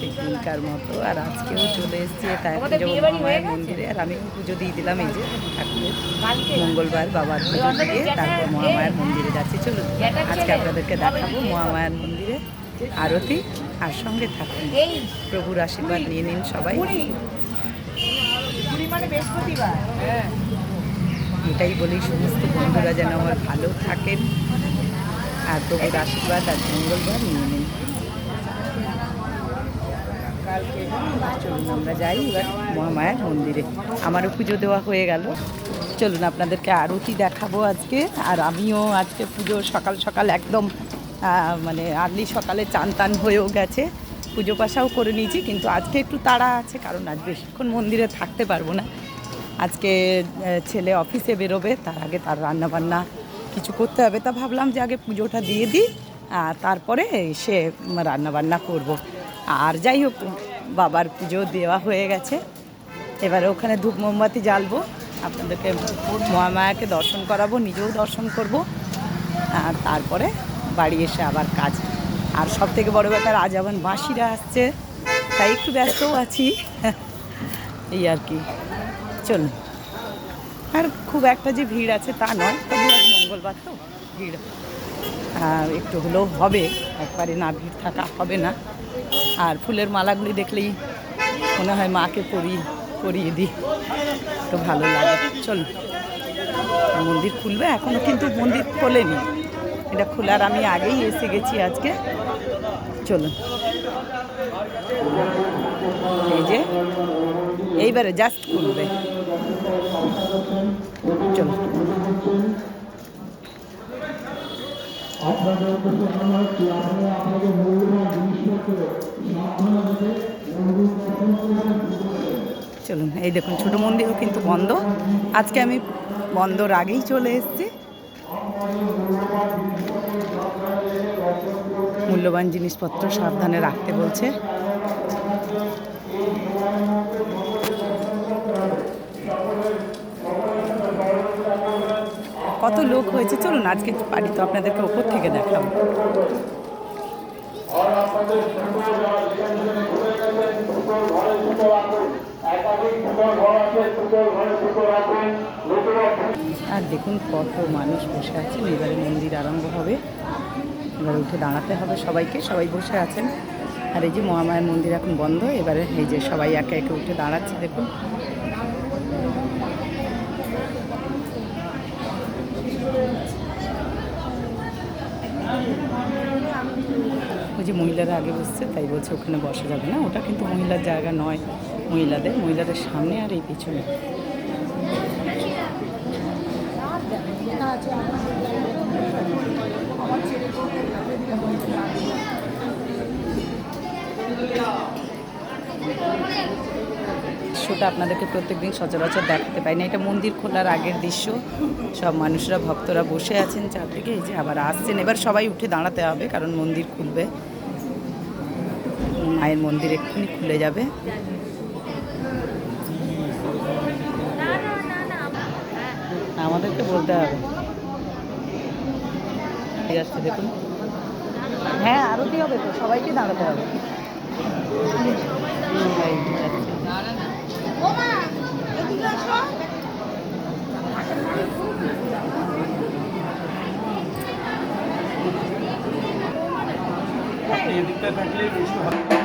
পিকনিকার মতো। আর আজকেও চলে এসেছি মায়ের মন্দিরে। আর আমি পুজো দিয়ে দিলাম এই যে ঠাকুরের। মঙ্গলবার বাবার পুজো দিয়ে তারপর মহামায়ার মন্দিরে যাচ্ছি। চলুন আজকে আপনাদেরকে দেখাবো মহামায়ার মন্দিরে। আরতি আর সঙ্গে থাকুন। প্রভুর আশীর্বাদ নিয়ে নিন সবাই। মানে হ্যাঁ। এটাই বলি সমস্ত বন্ধুরা যেন আমার ভালো থাকেন। আর প্রভুর আশীর্বাদ আর মঙ্গলবার নিয়ে নিন। চলুন আমরা যাই এবার মহামায়ার মন্দিরে। আমারও পুজো দেওয়া হয়ে গেল। চলুন আপনাদেরকে আরতি দেখাবো আজকে। আর আমিও আজকে পুজো সকাল সকাল একদম মানে আর্লি সকালে চান টান হয়েও গেছে। পুজো পাশাও করে নিয়েছি, কিন্তু আজকে একটু তাড়া আছে, কারণ আজ বেশিক্ষণ মন্দিরে থাকতে পারব না। আজকে ছেলে অফিসে বেরোবে, তার আগে তার রান্না বান্না কিছু করতে হবে। তা ভাবলাম যে আগে পুজোটা দিয়ে দিই, আর তারপরে সে রান্না বান্না করব। আর যাই হোক, বাবার পুজো দেওয়া হয়ে গেছে। এবারে ওখানে ধূপ মোমবাতি জ্বালবো, আপনাদেরকে মহামায়াকে দর্শন করাবো, নিজেও দর্শন করব। আর তারপরে বাড়ি এসে আবার কাজ। আর সব থেকে বড়ো ব্যাপার, আজ আবার বাঁশিরা আসছে, তাই একটু ব্যস্তও আছি। এই আর কি। চলুন। আর খুব একটা যে ভিড় আছে তা নয়, তবু আজ মঙ্গলবার তো ভিড়। একটু হলেও হবে, একবারে না ভিড় থাকা হবে না। আর ফুলের মালাগুলি দেখলেই মনে হয় মাকে পরিয়ে পরিয়ে দিই। তো ভালো লাগে। চলুন মন্দির খুলবে এখনও কিন্তু মন্দির খোলেনি। এটা খোলার আমি আগেই এসে গেছি আজকে। চলুন। এই যে, এইবারে জাস্ট খুলবে। চলুন চলুন, এই দেখুন, ছোট মন্দিরও কিন্তু বন্ধ। আজকে আমি বন্ধর আগেই চলে এসেছি। মূল্যবান জিনিসপত্র সাবধানে রাখতে বলছে। কত লোক হয়েছে? চলুন, আজকে পারি তো আপনাদেরকে ওপর থেকে দেখাবো আর দেখুন কত মানুষ বসে আছেন এবারে মন্দির আরম্ভ হবে। এবার উঠে দাঁড়াতে হবে সবাইকে, সবাই বসে আছেন। আর এই যে মহামায়ের মন্দির এখন বন্ধ, এবারে এই যে সবাই একে একে উঠে দাঁড়াচ্ছে, দেখুন। ওই যে মহিলারা আগে বসছে, তাই বলছে ওখানে বসা যাবে না। ওটা কিন্তু মহিলার জায়গা নয়। মহিলাদের মহিলাদের সামনে আর এই পিছনে। দৃশ্যটা আপনাদেরকে প্রত্যেকদিন সচরাচর দেখাতে পাই না। এটা মন্দির খোলার আগের দৃশ্য। সব মানুষরা, ভক্তরা বসে আছেন চারদিকে, এই যে আবার আসছেন। এবার সবাই উঠে দাঁড়াতে হবে, কারণ মন্দির খুলবে। মায়ের মন্দির এক্ষুনি খুলে যাবে। আমাদেরকে বলতে হবে। ঠিক আছে, দেখুন। হ্যাঁ আরতি হবে তো, সবাইকে দাঁড়াতে হবে। এদিকটা থাকলে বেশি ভালো।